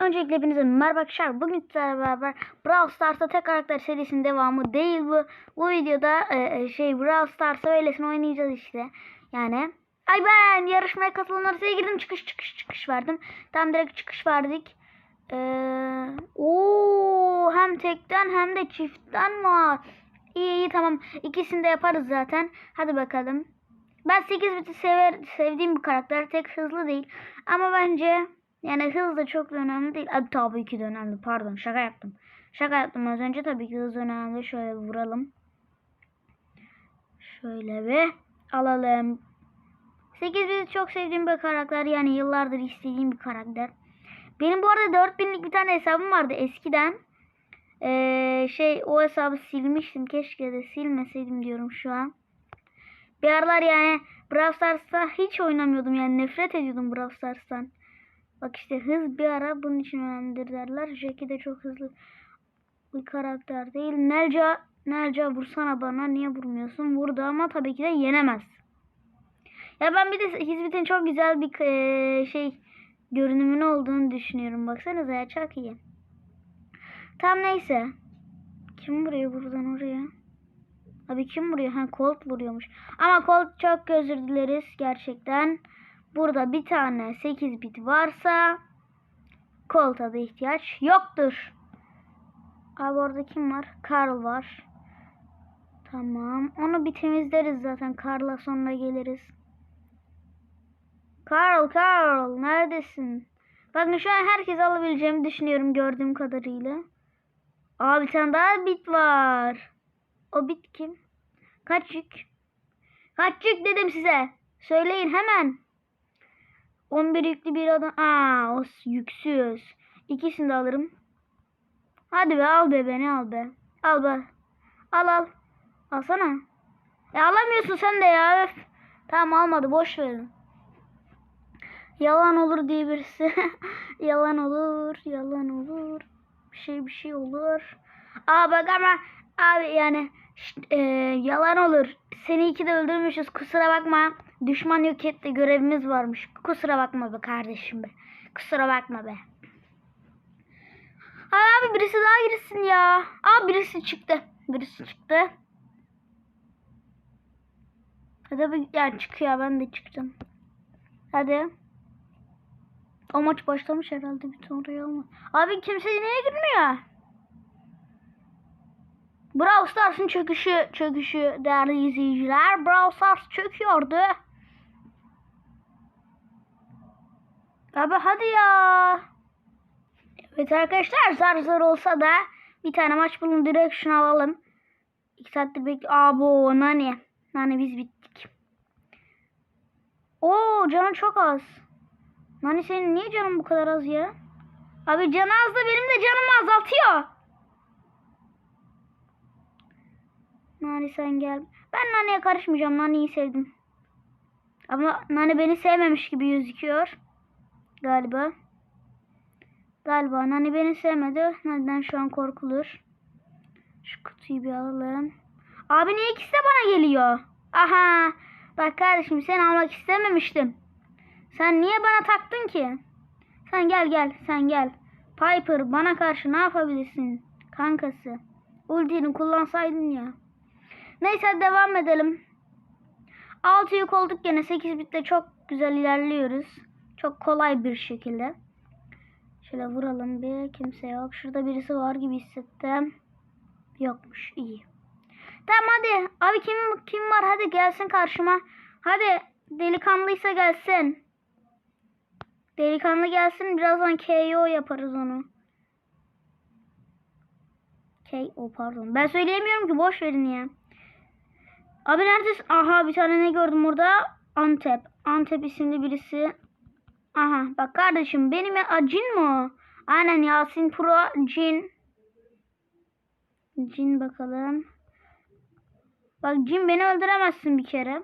Öncelikle hepinize merhaba arkadaşlar. Bugün sizlerle beraber Brawl Stars'ta tek karakter serisinin devamı değil bu. Bu videoda e, e, şey Brawl Stars'ta öylesine oynayacağız işte. Yani ay ben yarışmaya katılanlara girdim çıkış çıkış çıkış verdim. Tam direkt çıkış verdik. Ee, oo, hem tekten hem de çiftten var. İyi iyi tamam. İkisini de yaparız zaten. Hadi bakalım. Ben 8 biti sever, sevdiğim bir karakter. Tek hızlı değil. Ama bence yani hız da çok da önemli değil. Abi, tabii ki de önemli. Pardon şaka yaptım. Şaka yaptım az önce. Tabii ki hız önemli. Şöyle vuralım. Şöyle bir alalım. 8 biti çok sevdiğim bir karakter. Yani yıllardır istediğim bir karakter. Benim bu arada 4000'lik bir tane hesabım vardı eskiden. Ee, şey o hesabı silmiştim. Keşke de silmeseydim diyorum şu an. Bir aralar yani Brawl Stars'ta hiç oynamıyordum yani nefret ediyordum Brawl Stars'tan. Bak işte hız bir ara bunun için önemlidir derler. Jackie de çok hızlı bir karakter değil. Nelca, Nelca vursana bana niye vurmuyorsun? Vurdu ama tabii ki de yenemez. Ya ben bir de Hizmet'in çok güzel bir eee, şey görünümün olduğunu düşünüyorum. Baksanıza ya çok iyi. Tam neyse. Kim vuruyor buradan oraya? Abi kim vuruyor? Ha Colt vuruyormuş. Ama Colt çok özür dileriz gerçekten. Burada bir tane 8 bit varsa Colt'a da ihtiyaç yoktur. Abi orada kim var? Carl var. Tamam. Onu bir temizleriz zaten. Carl'a sonra geliriz. Carl, Carl neredesin? Bakın şu an herkes alabileceğimi düşünüyorum gördüğüm kadarıyla. Aa bir tane daha bit var. O bit kim? Kaç yük? Kaç yük dedim size. Söyleyin hemen. 11 yüklü bir adam. Aa o yüksüz. İkisini de alırım. Hadi be al be beni al be. Al be. Al al. Alsana. E alamıyorsun sen de ya. Öf. Tamam almadı boş verin. Yalan olur diye birisi. yalan olur. Yalan olur. Bir şey bir şey olur. Aa bak ama abi yani şşt, e, yalan olur. Seni iki de öldürmüşüz. Kusura bakma. Düşman yok etti. Görevimiz varmış. Kusura bakma be kardeşim be. Kusura bakma be. Abi birisi daha girsin ya. Aa birisi çıktı. Birisi çıktı. Hadi bir ya çıkıyor ben de çıktım. Hadi. O maç başlamış herhalde bir oraya ama. Abi kimse niye girmiyor? Brawl Stars'ın çöküşü, çöküşü değerli izleyiciler. Brawl Stars çöküyordu. Abi hadi ya. Evet arkadaşlar zar zar olsa da bir tane maç bulun direkt şunu alalım. İki saattir bekle. Abo nani. Nani biz bittik. Oo canı çok az. Nani senin niye canın bu kadar az ya? Abi canı az da benim de canımı azaltıyor. Nani sen gel. Ben Nani'ye karışmayacağım. Nani'yi sevdim. Ama Nani beni sevmemiş gibi gözüküyor. Galiba. Galiba Nani beni sevmedi. Neden şu an korkulur. Şu kutuyu bir alalım. Abi niye ikisi de bana geliyor? Aha. Bak kardeşim sen almak istememiştim. Sen niye bana taktın ki? Sen gel gel sen gel. Piper bana karşı ne yapabilirsin? Kankası. Ultini kullansaydın ya. Neyse devam edelim. 6 yük olduk gene 8 bitle çok güzel ilerliyoruz. Çok kolay bir şekilde. Şöyle vuralım bir kimse yok. Şurada birisi var gibi hissettim. Yokmuş iyi. Tamam hadi. Abi kim kim var hadi gelsin karşıma. Hadi delikanlıysa gelsin. Delikanlı gelsin birazdan KO yaparız onu. KO pardon. Ben söyleyemiyorum ki boş verin ya. Abi neredesin? Aha bir tane ne gördüm orada? Antep. Antep isimli birisi. Aha bak kardeşim benim ya Aa, cin mi o? Aynen Yasin Pro cin. Cin bakalım. Bak cin beni öldüremezsin bir kere.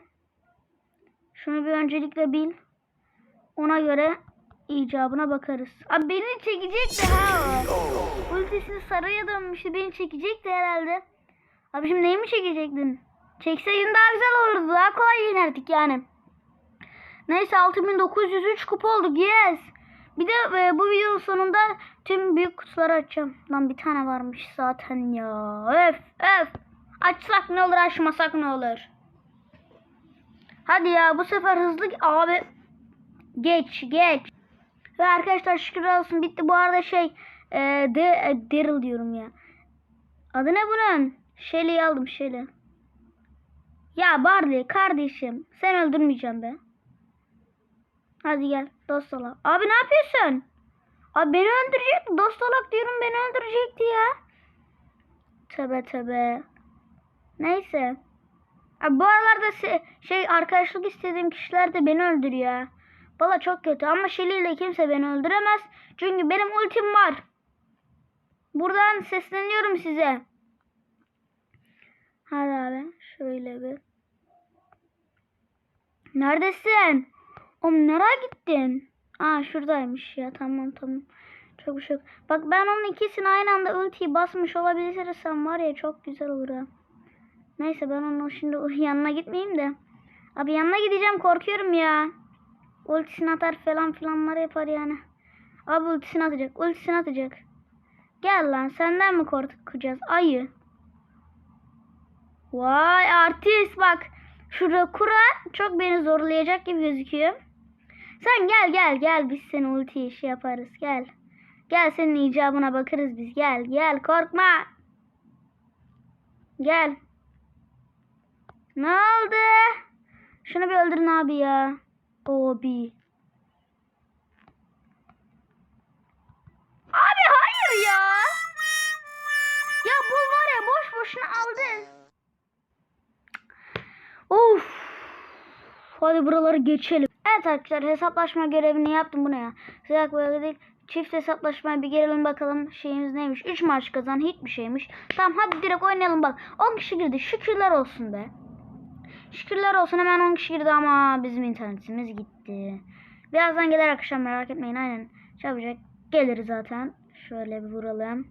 Şunu bir öncelikle bil. Ona göre icabına bakarız. Abi beni çekecekti ha o. Ultisini sarıya dönmüştü. Beni çekecekti herhalde. Abi şimdi neyi mi çekecektin? Çekseydin daha güzel olurdu. Daha kolay yenerdik yani. Neyse 6903 kupa olduk. Yes. Bir de e, bu videonun sonunda tüm büyük kutuları açacağım. Lan bir tane varmış zaten ya. Öf öf. Açsak ne olur açmasak ne olur. Hadi ya bu sefer hızlı abi. Geç geç. Ve arkadaşlar şükür olsun bitti. Bu arada şey e, de, e, Daryl diyorum ya. Adı ne bunun? Shelly'yi aldım Shelly. Ya Barley kardeşim sen öldürmeyeceğim be. Hadi gel dost olalım. Abi ne yapıyorsun? Abi beni öldürecekti. Dost olak diyorum beni öldürecekti ya. Tövbe tövbe. Neyse. Abi bu aralarda şey arkadaşlık istediğim kişiler de beni öldürüyor. Valla çok kötü ama Shelly ile kimse beni öldüremez. Çünkü benim ultim var. Buradan sesleniyorum size. Hadi abi şöyle bir. Neredesin? Oğlum nereye gittin? Aa şuradaymış ya tamam tamam. Çok bir şey. Bak ben onun ikisini aynı anda ultiyi basmış olabilirsem var ya çok güzel olur ha. Neyse ben onun şimdi yanına gitmeyeyim de. Abi yanına gideceğim korkuyorum ya. Ultisini atar falan filanlar yapar yani. Abi ultisini atacak. Ultisini atacak. Gel lan senden mi korkacağız? Ayı. Vay artist bak. Şurada kura çok beni zorlayacak gibi gözüküyor. Sen gel gel gel biz seni ulti işi yaparız gel. Gel senin icabına bakarız biz gel gel korkma. Gel. Ne oldu? Şunu bir öldürün abi ya. Abi. Abi hayır ya. Ya bu var ya boş boşuna aldın. Of. Hadi buraları geçelim. Evet arkadaşlar hesaplaşma görevini yaptım. Bu ne ya? Sıcak böyle değil. Çift hesaplaşmaya bir gelelim bakalım şeyimiz neymiş. 3 maç kazan hiçbir şeymiş. Tamam hadi direkt oynayalım bak. 10 kişi girdi. Şükürler olsun be. Şükürler olsun hemen 10 kişi girdi ama bizim internetimiz gitti. Birazdan gelir akşam merak etmeyin aynen. Çabucak gelir zaten. Şöyle bir vuralım.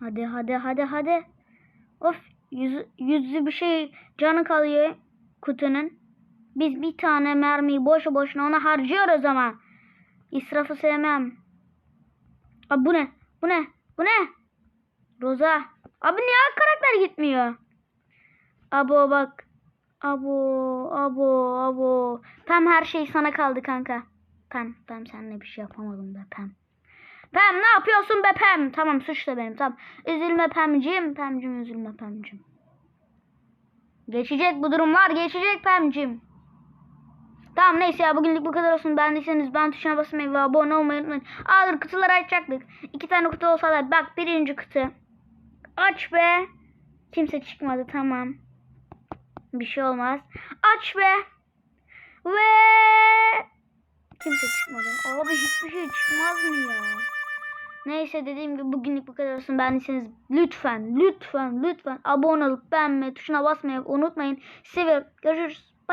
Hadi hadi hadi hadi. Of yüz, yüzlü bir şey canı kalıyor kutunun. Biz bir tane mermiyi boşu boşuna ona harcıyoruz ama. İsrafı sevmem. Abi bu ne? Bu ne? Bu ne? Roza. Abi niye karakter gitmiyor? Abo bak. Abo, abo, abo. Pem her şey sana kaldı kanka. Pem, Pem senle bir şey yapamadım be Pem. Pem ne yapıyorsun be Pem? Tamam suç da benim tamam. Üzülme Pemcim. Pemcim üzülme Pemcim. Geçecek bu durumlar geçecek Pemcim. Tamam neyse ya bugünlük bu kadar olsun. Beğendiyseniz ben tuşuna basmayı ve abone olmayı unutmayın. Aa dur kutuları açacaktık. İki tane kutu olsa da bak birinci kutu. Aç be. Kimse çıkmadı tamam. Bir şey olmaz. Aç be. Ve kimse çıkmadı. Abi hiçbir şey çıkmaz mı ya? Neyse dediğim gibi bugünlük bu kadar olsun. Beğendiyseniz lütfen lütfen lütfen abone olup beğenme tuşuna basmayı unutmayın. Seviyorum. Görüşürüz.